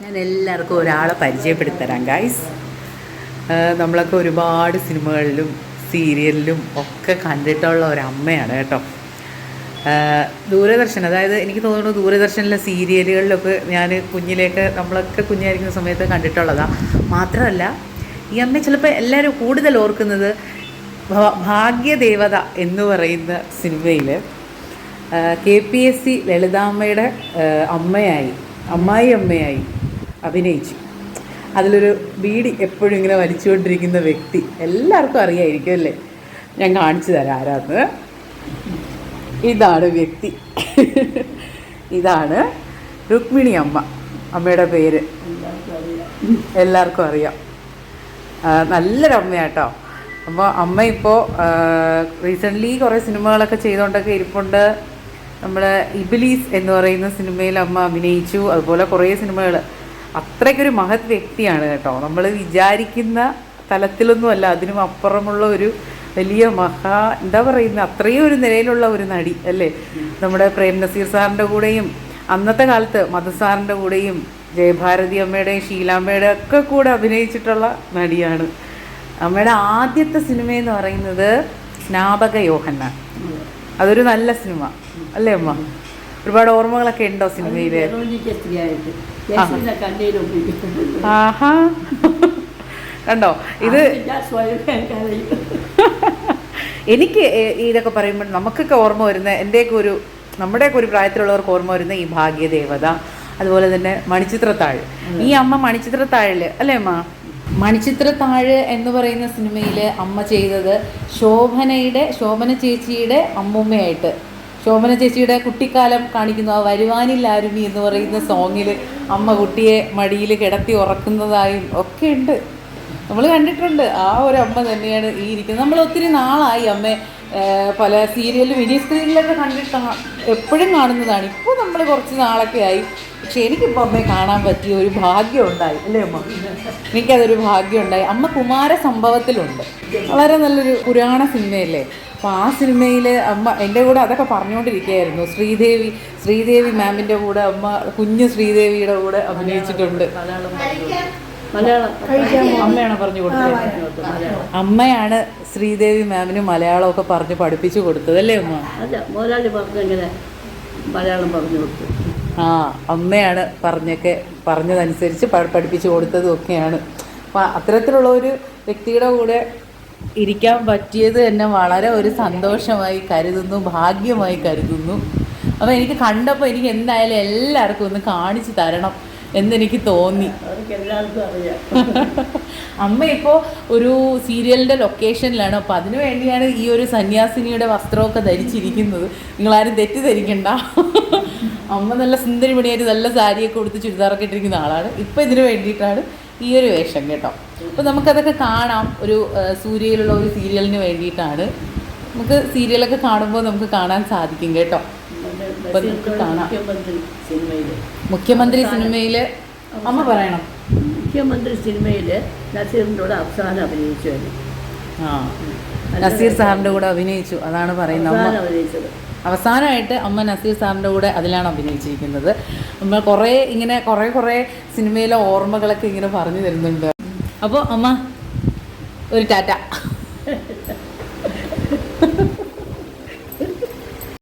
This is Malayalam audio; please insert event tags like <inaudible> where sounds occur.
ഞാൻ എല്ലാവർക്കും ഒരാളെ പരിചയപ്പെടുത്തരാം ഗൈസ് നമ്മളൊക്കെ ഒരുപാട് സിനിമകളിലും സീരിയലിലും ഒക്കെ കണ്ടിട്ടുള്ള ഒരമ്മയാണ് കേട്ടോ. ദൂരദർശൻ അതായത് എനിക്ക് തോന്നുന്നു ദൂരദർശനിലെ സീരിയലുകളിലൊക്കെ ഞാൻ കുഞ്ഞിലേക്ക് നമ്മളൊക്കെ കുഞ്ഞായിരിക്കുന്ന സമയത്ത് കണ്ടിട്ടുള്ളതാണ് മാത്രമല്ല ഈ അമ്മ ചിലപ്പോൾ എല്ലാവരും കൂടുതൽ ഓർക്കുന്നത് ഭാഗ്യദേവത എന്ന് പറയുന്ന സിനിമയിൽ കെ പി എസ് സി ലളിതാമ്മയുടെ അമ്മയായി അമ്മായി അമ്മയായി. അഭിനയിച്ചു. അതിലൊരു ബീഡി എപ്പോഴും ഇങ്ങനെ വലിച്ചുകൊണ്ടിരിക്കുന്ന വ്യക്തി എല്ലാവർക്കും അറിയായിരിക്കും അല്ലേ? ഞാൻ കാണിച്ചു തരാം ആരാന്ന് ഇതാണ് വ്യക്തി. ഇതാണ് രുക്മിണി അമ്മ. അമ്മയുടെ പേര് എല്ലാവർക്കും അറിയാം. നല്ലൊരമ്മയാട്ടോ അപ്പോൾ അമ്മ ഇപ്പോൾ റീസെന്റ്ലി കുറേ സിനിമകളൊക്കെ ചെയ്തുകൊണ്ടൊക്കെ ഇരിപ്പുണ്ട്. നമ്മുടെ ഇബിലീസ് എന്ന് പറയുന്ന സിനിമയിൽ അമ്മ അഭിനയിച്ചു. അതുപോലെ കുറേ സിനിമകൾ അത്രയ്ക്കൊരു മഹത് വ്യക്തിയാണ് കേട്ടോ. നമ്മൾ വിചാരിക്കുന്ന തലത്തിലൊന്നുമല്ല അതിനും അപ്പുറമുള്ള ഒരു വലിയ മഹാ എന്താ പറയുന്ന അത്രയും ഒരു നിലയിലുള്ള ഒരു നടി അല്ലേ? നമ്മുടെ പ്രേം നസീർ സാറിന്റെ കൂടെയും അന്നത്തെ കാലത്ത് മധു സാറിന്റെ കൂടെയും ജയഭാരതി അമ്മയുടെയും ഷീലാമ്മയുടെ ഒക്കെ കൂടെ അഭിനയിച്ചിട്ടുള്ള നടിയാണ്. അമ്മയുടെ ആദ്യത്തെ സിനിമ എന്ന് പറയുന്നത് സ്നാപക യോഹന്നാണ് അതൊരു നല്ല സിനിമ അല്ലേ അമ്മ? ഒരുപാട് ഓർമ്മകളൊക്കെ ഉണ്ടോ സിനിമയിൽ? ആഹാ. കണ്ടോ? ഇത് എനിക്ക് ഇതൊക്കെ പറയുമ്പോൾ നമുക്കൊക്കെ ഓർമ്മ വരുന്ന എന്റെയൊക്കെ ഒരു നമ്മുടെയൊക്കെ ഒരു പ്രായത്തിലുള്ളവർക്ക് ഓർമ്മ വരുന്ന ഈ ഭാഗ്യദേവത അതുപോലെ തന്നെ മണിച്ചിത്രത്താഴ്. ഈ അമ്മ മണിച്ചിത്രത്താഴിൽ അല്ലേ അമ്മ? മണിച്ചിത്രത്താഴ് എന്ന് പറയുന്ന സിനിമയിൽ അമ്മ ചെയ്തത് ശോഭനയുടെ ശോഭന ചേച്ചിയുടെ അമ്മുമ്മയായിട്ട്. ശോഭന ചേച്ചിയുടെ കുട്ടിക്കാലം കാണിക്കുന്നു. ആ വരുവാനില്ലാരുമി എന്ന് പറയുന്ന സോങ്ങിൽ അമ്മ കുട്ടിയെ മടിയിൽ കിടത്തി ഉറക്കുന്നതായും ഒക്കെ ഉണ്ട്. നമ്മൾ കണ്ടിട്ടുണ്ട്. ആ ഒരു അമ്മ തന്നെയാണ് ഈ ഇരിക്കുന്നത്. നമ്മൾ ഒത്തിരി നാളായി അമ്മ പല സീരിയലും മിനി സ്ക്രീനിലൊക്കെ കണ്ടിട്ട് എപ്പോഴും കാണുന്നതാണ്. ഇപ്പോൾ നമ്മൾ കുറച്ച് നാളൊക്കെ ആയി. പക്ഷെ എനിക്കിപ്പോൾ അമ്മയെ കാണാൻ പറ്റിയ ഒരു ഭാഗ്യം ഉണ്ടായി. അല്ലേ അമ്മ? എനിക്കതൊരു ഭാഗ്യം ഉണ്ടായി. അമ്മ കുമാര സംഭവത്തിലുണ്ട് വളരെ നല്ലൊരു പുരാണ സിനിമയല്ലേ? അപ്പോൾ ആ സിനിമയിൽ അമ്മ എന്റെ കൂടെ അതൊക്കെ പറഞ്ഞുകൊണ്ടിരിക്കുകയായിരുന്നു ശ്രീദേവി ശ്രീദേവി മാമിന്റെ കൂടെ അമ്മ കുഞ്ഞു ശ്രീദേവിയുടെ കൂടെ അഭിനയിച്ചിട്ടുണ്ട്. മലയാളം. മലയാളം അമ്മയാണ് പറഞ്ഞു കൊടുത്തത്. അമ്മയാണ് ശ്രീദേവി മാമിന് മലയാളമൊക്കെ പറഞ്ഞ് പഠിപ്പിച്ചു കൊടുത്തത് അല്ലേ അമ്മ? മലയാളം പറഞ്ഞു കൊടുത്തു. ആ അമ്മയാണ് പറഞ്ഞൊക്കെ പറഞ്ഞതനുസരിച്ച് പഠിപ്പിച്ചു കൊടുത്തതും ഒക്കെയാണ്. അപ്പം അത്തരത്തിലുള്ള ഒരു വ്യക്തിയുടെ കൂടെ ഇരിക്കാൻ പറ്റിയത് തന്നെ വളരെ ഒരു സന്തോഷമായി കരുതുന്നു ഭാഗ്യമായി കരുതുന്നു. അപ്പോൾ എനിക്ക് കണ്ടപ്പോൾ എനിക്ക് എന്തായാലും എല്ലാവർക്കും ഒന്ന് കാണിച്ചു തരണം എന്നെനിക്ക് തോന്നി. അവർക്ക് എല്ലാവർക്കും അറിയാം. <laughs> അമ്മ ഇപ്പോൾ ഒരു സീരിയലിന്റെ ലൊക്കേഷനിലാണ്. അപ്പോൾ അതിനു വേണ്ടിയാണ് ഈ ഒരു സന്യാസിനിയുടെ വസ്ത്രമൊക്കെ ധരിച്ചിരിക്കുന്നത്. നിങ്ങളാരും തെറ്റിദ്ധരിക്കണ്ട. <laughs> അമ്മ നല്ല സുന്ദരി മണിയായിട്ട് നല്ല സാരിയൊക്കെ കൊടുത്ത് ചുരിദാറൊക്കെ ഇട്ടിരിക്കുന്ന ആളാണ്. ഇപ്പോൾ ഇതിനു വേണ്ടിയിട്ടാണ് ഈ ഒരു വേഷം കേട്ടോ. അപ്പോൾ നമുക്കതൊക്കെ കാണാം. ഒരു സൂര്യയിലുള്ള ഒരു സീരിയലിന് വേണ്ടിയിട്ടാണ്. നമുക്ക് സീരിയലൊക്കെ കാണുമ്പോൾ നമുക്ക് കാണാൻ സാധിക്കും കേട്ടോ. അപ്പം നമുക്ക് കാണാം. മുഖ്യമന്ത്രി സിനിമയിൽ അമ്മ പറയണം. മുഖ്യമന്ത്രി സിനിമയിൽ നസീറിന്റെ കൂടെ അവസാനം അഭിനയിച്ചു. ആ നസീർ സാറിന്റെ കൂടെ അഭിനയിച്ചു. അതാണ് പറയുന്നത് അമ്മ. അവസാനം അഭിനയിച്ചത്. അവസാനമായിട്ട് അമ്മ നസീർ സാറിന്റെ കൂടെ അതിലാണ് അഭിനയിച്ചിരിക്കുന്നത്. നമ്മൾ കുറേ ഇങ്ങനെ കുറേ കുറേ സിനിമയിലെ ഓർമ്മകളൊക്കെ ഇങ്ങനെ പറഞ്ഞു തരുന്നുണ്ട്. അപ്പോൾ അമ്മ ഒരു ടാറ്റ.